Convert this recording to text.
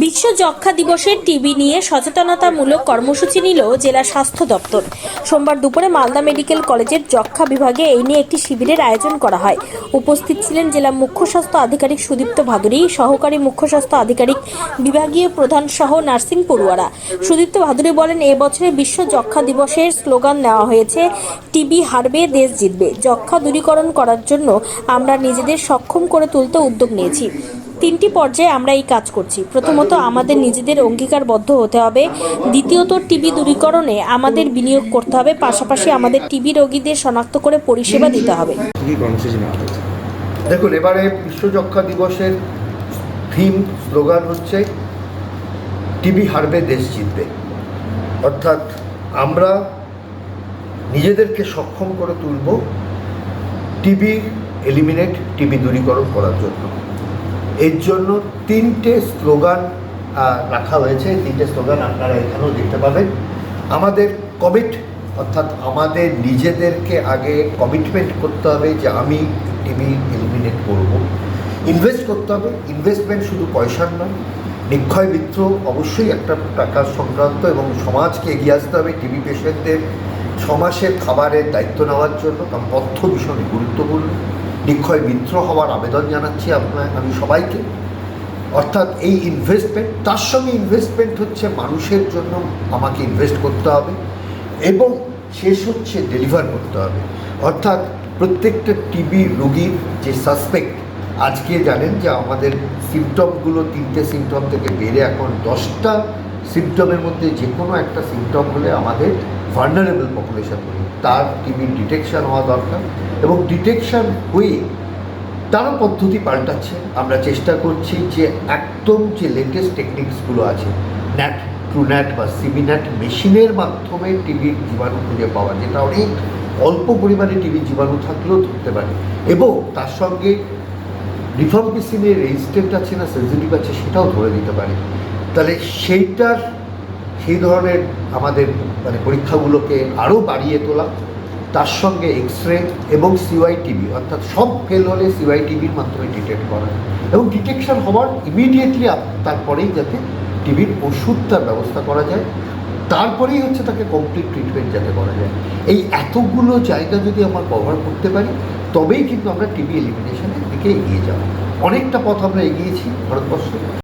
বিশ্ব যক্ষা দিবসের টিবি নিয়ে সচেতনতামূলক কর্মসূচি নিল জেলা স্বাস্থ্য দপ্তর। সোমবার দুপুরে মালদা মেডিকেল কলেজের যক্ষা বিভাগে এই নিয়ে একটি শিবিরের আয়োজন করা হয়। উপস্থিত ছিলেন জেলা মুখ্য স্বাস্থ্য আধিকারিক সুদীপ্ত ভাদুরী, সহকারী মুখ্য স্বাস্থ্য আধিকারিক বিভাগীয় প্রধান সহ নার্সিং পড়ুয়ারা। সুদীপ্ত ভাদুরী বলেন এবছরে বিশ্ব যক্ষা দিবসের স্লোগান নেওয়া হয়েছে, টিবি হারবে, দেশ জিতবে। যক্ষা দূরীকরণ করার জন্য আমরা নিজেদের সক্ষম করে তুলতে উদ্যোগ নিয়েছি। তিনটি পর্যায়ে আমরা এই কাজ করছি। প্রথমত আমাদের নিজেদের অঙ্গীকারবদ্ধ হতে হবে। দ্বিতীয়ত টিবি দূরীকরণে আমাদের বিনিয়োগ করতে হবে। পাশাপাশি আমাদের টিবি রোগীদের শনাক্ত করে পরিষেবা দিতে হবে। দেখুন এবারে বিশ্ব যক্ষা দিবসের থিম স্লোগান হচ্ছে টিবি হারবে দেশ জিতবে। অর্থাৎ আমরা নিজেদেরকে সক্ষম করে তুলব টিবি এলিমিনেট টিবি দূরীকরণ করার জন্য। এর জন্য তিনটে স্লোগান রাখা হয়েছে। তিনটে স্লোগান আপনারা এখানেও দেখতে পাবেন। আমাদের কমিট অর্থাৎ আমাদের নিজেদেরকে আগে কমিটমেন্ট করতে হবে যে আমি টিবি এলিমিনেট করব। ইনভেস্ট করতে হবে। ইনভেস্টমেন্ট শুধু পয়সার নয়, নিক্ষয় মিত্র অবশ্যই একটা টাকা সংক্রান্ত এবং সমাজকে এগিয়ে আসতে হবে টিবি পেশেন্টদের ছ মাসের খাবারের দায়িত্ব নেওয়ার জন্য কারণ তথ্য ভীষণই গুরুত্বপূর্ণ। নিক্ষয় মিত্র হওয়ার আবেদন জানাচ্ছি আপনার আমি সবাইকে। অর্থাৎ এই ইনভেস্টমেন্ট তার সঙ্গে ইনভেস্টমেন্ট হচ্ছে মানুষের জন্য আমাকে ইনভেস্ট করতে হবে এবং শেষ হচ্ছে ডেলিভার করতে হবে। অর্থাৎ প্রত্যেকটা টিবি রোগীর যে সাসপেক্ট আজকে জানেন যে আমাদের সিমটমগুলো তিনটে সিমটম থেকে বেড়ে এখন দশটা সিমটমের মধ্যে যে কোনো একটা সিমটম হলে আমাদের ভার্নারেবল পপুলেশন বলি তার টিবির ডিটেকশান হওয়া দরকার এবং ডিটেকশন হয়ে তারও পদ্ধতি পাল্টাচ্ছে। আমরা চেষ্টা করছি যে একদম যে লেটেস্ট টেকনিক্সগুলো আছে ন্যাট ট্রুন্যাট বা সিবিন্যাট মেশিনের মাধ্যমে টিভির জীবাণু খুঁজে পাওয়া, যেটা অনেক অল্প পরিমাণে টিভির জীবাণু থাকলেও ধরতে পারে। এবং তার সঙ্গে রিফর্মিসিনের রেজিস্ট্যান্ট আছে না সেন্সিটিভ আছে, সেটাও ধরে দিতে পারে। তাহলে সেইটার সেই ধরনের আমাদের মানে পরীক্ষাগুলোকে আরও বাড়িয়ে তোলা, তার সঙ্গে এক্স রে এবং সিওয়াই টিভি অর্থাৎ সব ফেল হলে সিওয়াই টিভির মাধ্যমে ডিটেক্ট করা। এবং ডিটেকশন হওয়ার ইমিডিয়েটলি তারপরেই যাতে টিভির ওষুধটার ব্যবস্থা করা যায়। তারপরেই হচ্ছে তাকে কমপ্লিট ট্রিটমেন্ট যাতে করা যায়। এই এতগুলো জায়গা যদি আমরা কভার করতে পারি, তবেই কিন্তু আমরা টিভি এলিমিনেশনের দিকে এগিয়ে যাব। অনেকটা পথ আমরা এগিয়েছি ভারতবর্ষে।